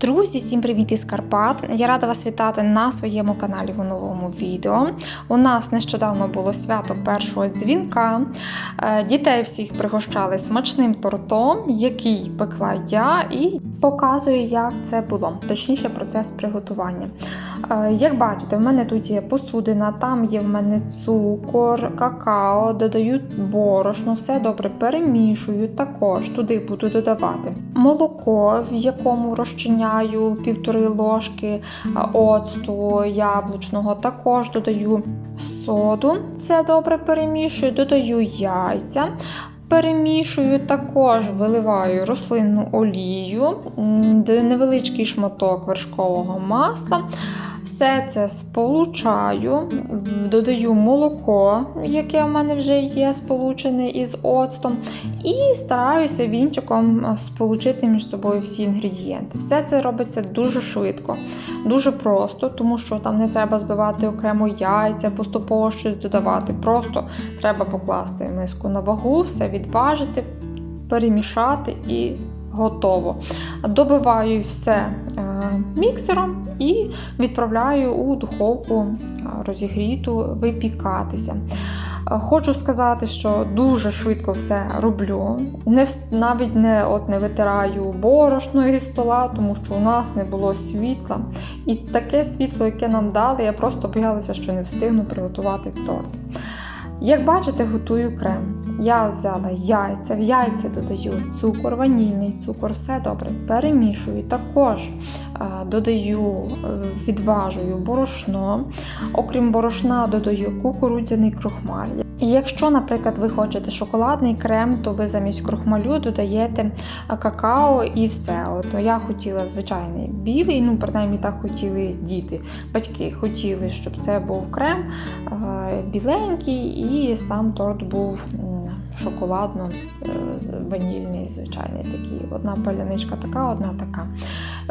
Друзі, всім привіт із Карпат! Я рада вас вітати на своєму каналі в новому відео. У нас нещодавно було свято першого дзвінка. Е, Дітей всіх пригощали смачним тортом, який пекла я, і показую, як це було, точніше, процес приготування. Е, Як бачите, в мене тут є посудина, там є в мене цукор, какао, додаю борошно, все добре перемішую. Також туди буду додавати молоко, в якому розчиняю півтори ложки а, оцту яблучного. Також додаю соду, це добре перемішую, додаю яйця. Перемішую, також виливаю рослинну олію, невеличкий шматок вершкового масла. Все це сполучаю, додаю молоко, яке в мене вже є сполучене із оцтом, і стараюся вінчиком сполучити між собою всі інгредієнти. Все це робиться дуже швидко, дуже просто, тому що там не треба збивати окремо яйця, поступово щось додавати. Просто треба покласти миску на вагу, все відважити, перемішати і готово. Добиваю все е, міксером і відправляю у духовку е, розігріту випікатися. Хочу сказати, що дуже швидко все роблю. Не навіть не от не витираю борошно із стола, тому що у нас не було світла. І таке світло, яке нам дали, я просто боялася, що не встигну приготувати торт. Як бачите, готую крем. Я взяла яйця, в яйця додаю цукор, ванільний цукор, все добре. Перемішую. Також е, додаю, е, відважую борошно. Окрім борошна, додаю кукурудзяний крохмаль. Якщо, наприклад, ви хочете шоколадний крем, то ви замість крохмалю додаєте е, какао і все. От я хотіла звичайний білий, ну принаймні так хотіли діти. Батьки хотіли, щоб це був крем е, біленький, і сам торт був шоколадно-ванільний, звичайний такий. Одна паляничка така, одна така.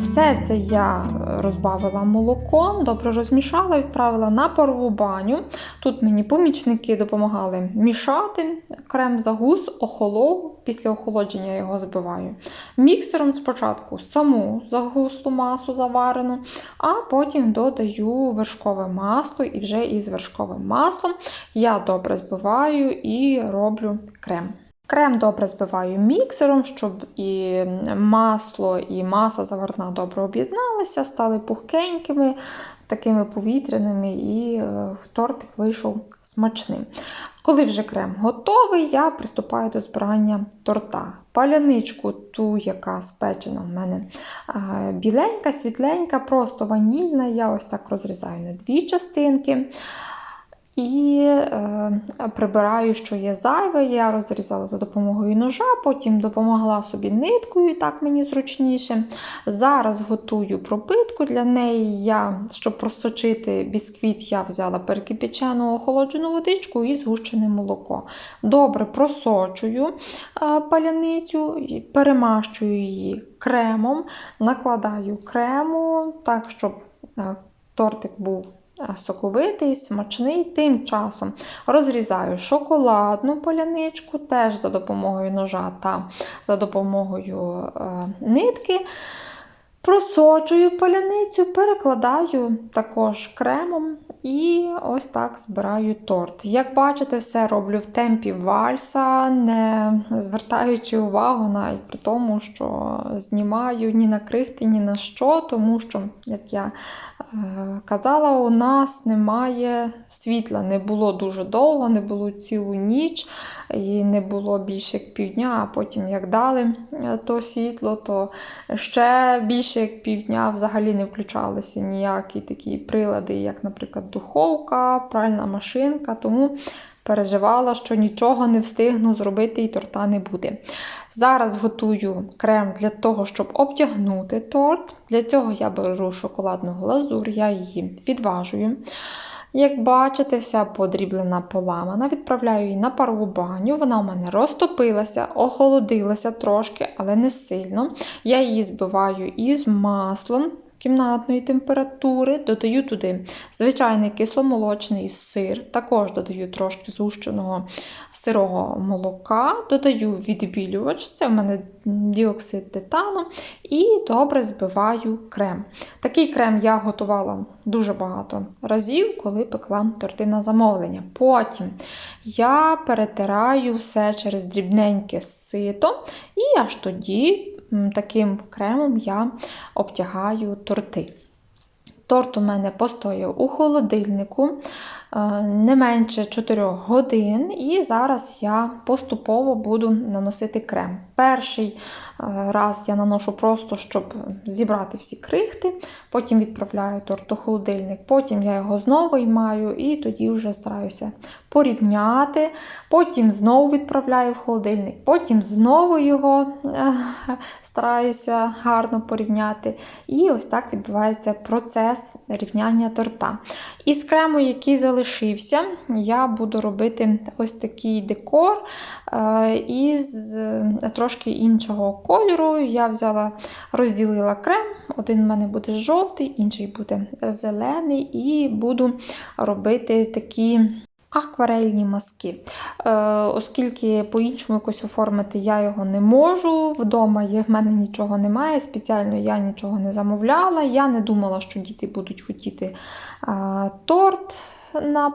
Все це я розбавила молоком, добре розмішала, відправила на парову баню. Тут мені помічники допомагали мішати. Крем загус, охолов. Після охолодження його збиваю. Міксером спочатку саму загуслу масу заварену, а потім додаю вершкове масло і вже із вершковим маслом я добре збиваю і роблю крем. Крем добре збиваю міксером, щоб і масло, і маса заварна добре об'єдналися, стали пухкенькими, такими повітряними, і е, тортик вийшов смачним. Коли вже крем готовий, я приступаю до збирання торта. Паляничку, ту, яка спечена в мене е, біленька, світленька, просто ванільна. Я ось так розрізаю на дві частинки. І е, прибираю, що є зайве. Я розрізала за допомогою ножа, потім допомогла собі ниткою, так мені зручніше. Зараз готую пропитку. Для неї я, щоб просочити бісквіт, я взяла перекипячену охолоджену водичку і згущене молоко. Добре просочую е, паляницю, перемащую її кремом, накладаю крему так, щоб е, тортик був соковитий, смачний. Тим часом розрізаю шоколадну поляничку, теж за допомогою ножа та за допомогою е, нитки. Просочую поляницю, перекладаю також кремом і ось так збираю торт. Як бачите, все роблю в темпі вальса, не звертаючи увагу навіть при тому, що знімаю ні на крихти, ні на що, тому що, як я е, казала, у нас немає світла. Не було дуже довго, не було цілу ніч, і не було більше як півдня, а потім як дали е, то світло, то ще більше як півдня взагалі не включалися ніякі такі прилади, як, наприклад, духовка, пральна машинка. Тому переживала, що нічого не встигну зробити і торта не буде. Зараз готую крем для того, щоб обтягнути торт. Для цього я беру шоколадну глазур, я її відважую. Як бачите, вся подріблена поламана. Відправляю її на парову баню. Вона у мене розтопилася, охолодилася трошки, але не сильно. Я її збиваю із маслом. Кімнатної температури, додаю туди звичайний кисломолочний сир, також додаю трошки згущеного сирого молока, додаю відбілювач, це в мене діоксид титану, і добре збиваю крем. Такий крем я готувала дуже багато разів, коли пекла торти на замовлення. Потім я перетираю все через дрібненьке сито, і аж тоді таким кремом я обтягаю торти. Торт у мене постояв у холодильнику е, не менше 4 годин, і зараз я поступово буду наносити крем. Перший е, раз я наношу просто, щоб зібрати всі крихти, потім відправляю торт у холодильник, потім я його знову виймаю і тоді вже стараюся порівняти, потім знову відправляю в холодильник, потім знову його е, стараюся гарно порівняти. І ось так відбувається процес рівняння торта. Із крему, який залишився, я буду робити ось такий декор е, із трошки іншого кольору. Я взяла, розділила крем, один в мене буде жовтий, інший буде зелений, і буду робити такі. Акварельні маски. Е, оскільки по-іншому якось оформити я його не можу. Вдома в мене нічого немає, спеціально я нічого не замовляла. Я не думала, що діти будуть хотіти е, торт на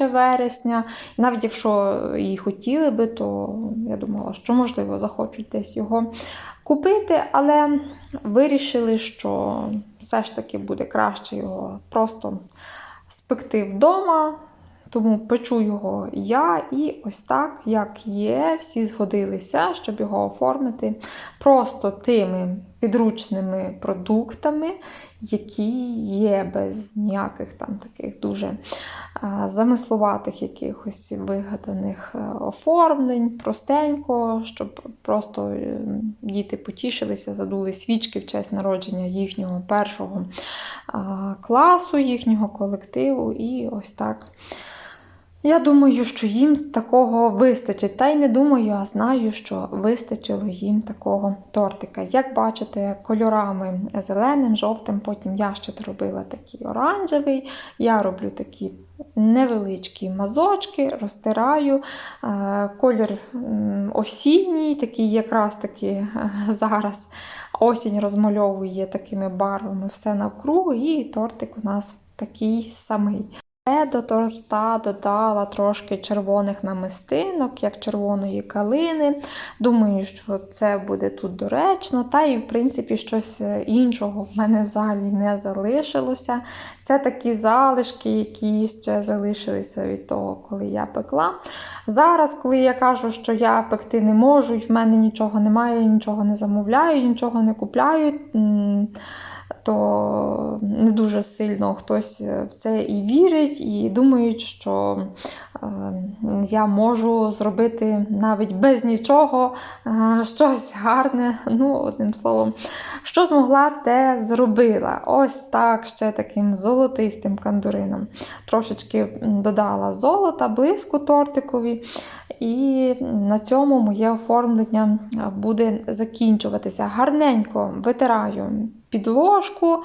1 вересня. Навіть якщо і хотіли би, то я думала, що можливо захочуть десь його купити, але вирішили, що все ж таки буде краще його просто спекти вдома. Тому печу його я і ось так, як є, всі згодилися, щоб його оформити просто тими підручними продуктами, які є без ніяких там таких дуже замислуватих якихось вигаданих е, оформлень, простенько, щоб просто е, діти потішилися, задули свічки в честь народження їхнього першого класу, їхнього колективу, і ось так. Я думаю, що їм такого вистачить. Та й не думаю, а знаю, що вистачило їм такого тортика. Як бачите, кольорами зеленим, жовтим, потім я ще робила такий оранжевий. Я роблю такі невеличкі мазочки, розтираю. Е, Колір м, осінній, такий якраз таки е, зараз осінь розмальовує такими барвами все навкруги, і тортик у нас такий самий. Я до торта додала трошки червоних намистинок, як червоної калини. Думаю, що це буде тут доречно. Та і, в принципі, щось іншого в мене взагалі не залишилося. Це такі залишки, які ще залишилися від того, коли я пекла. Зараз, коли я кажу, що я пекти не можу, в мене нічого немає, нічого не замовляю, нічого не купляю. То не дуже сильно хтось в це і вірить, і думають, що е, я можу зробити навіть без нічого е, щось гарне. Ну, одним словом, що змогла, те зробила. Ось так ще таким золотистим кандурином. Трошечки додала золота, блиску тортикові. І на цьому моє оформлення е, буде закінчуватися. Гарненько витираю підложку.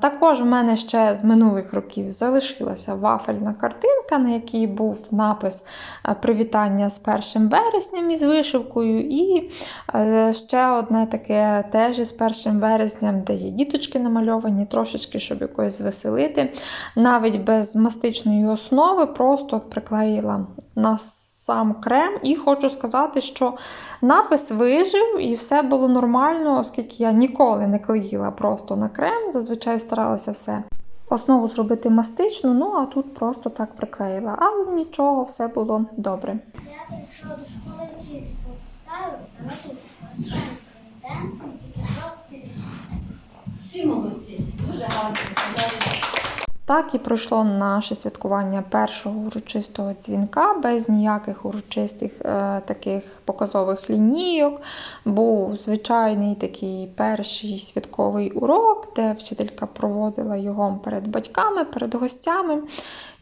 Також в мене ще з минулих років залишилася вафельна картинка, на якій був напис е, Привітання з 1 вересням із вишивкою. І е, ще одне таке теж із 1 вересням, де є діточки намальовані, трошечки, щоб якось звеселити. Навіть без мастичної основи, просто приклеїла на сам крем. І хочу сказати, що напис вижив і все було нормально, оскільки я ніколи не клеїла просто на крем. Зазвичай старалася все основу зробити мастичну, ну а тут просто так приклеїла. Але нічого, все було добре. Я прийшла до школи вчительку, поставила саме тут. Президентом тільки. Всі молодці, дуже гарно. Так і пройшло наше святкування першого урочистого дзвінка без ніяких урочистих е, таких показових лінійок. Був звичайний такий перший святковий урок, де вчителька проводила його перед батьками, перед гостями.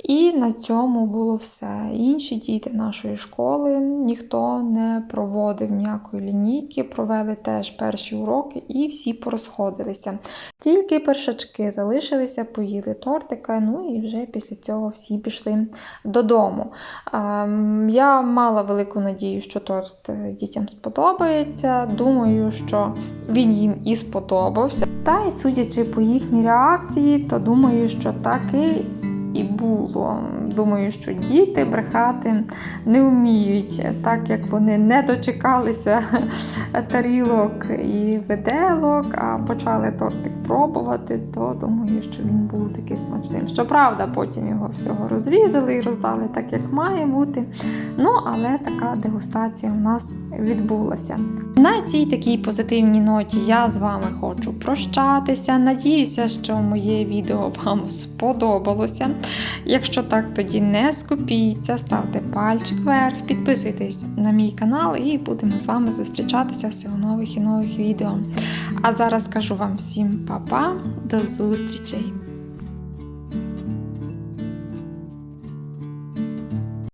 І на цьому було все. Інші діти нашої школи ніхто не проводив ніякої лінійки, провели теж перші уроки і всі порозходилися. Тільки першачки залишилися, поїли тортика, ну і вже після цього всі пішли додому. Ем, Я мала велику надію, що торт е, дітям сподобається. Думаю, що він їм і сподобався. Та й судячи по їхній реакції, то думаю, що так і, і було. Думаю, що діти брехати не вміють, так як вони не дочекалися тарілок і виделок, а почали тортик пробувати, то думаю, що він був такий смачним. Щоправда, потім його всього розрізали і роздали так, як має бути. Ну, але така дегустація у нас відбулася. На цій такій позитивній ноті я з вами хочу прощатися. Надіюся, що моє відео вам сподобалося. Якщо так, тоді не скупіться, ставте пальчик вверх, підписуйтесь на мій канал і будемо з вами зустрічатися все у нових і нових відео. А зараз кажу вам всім па-па, до зустрічей!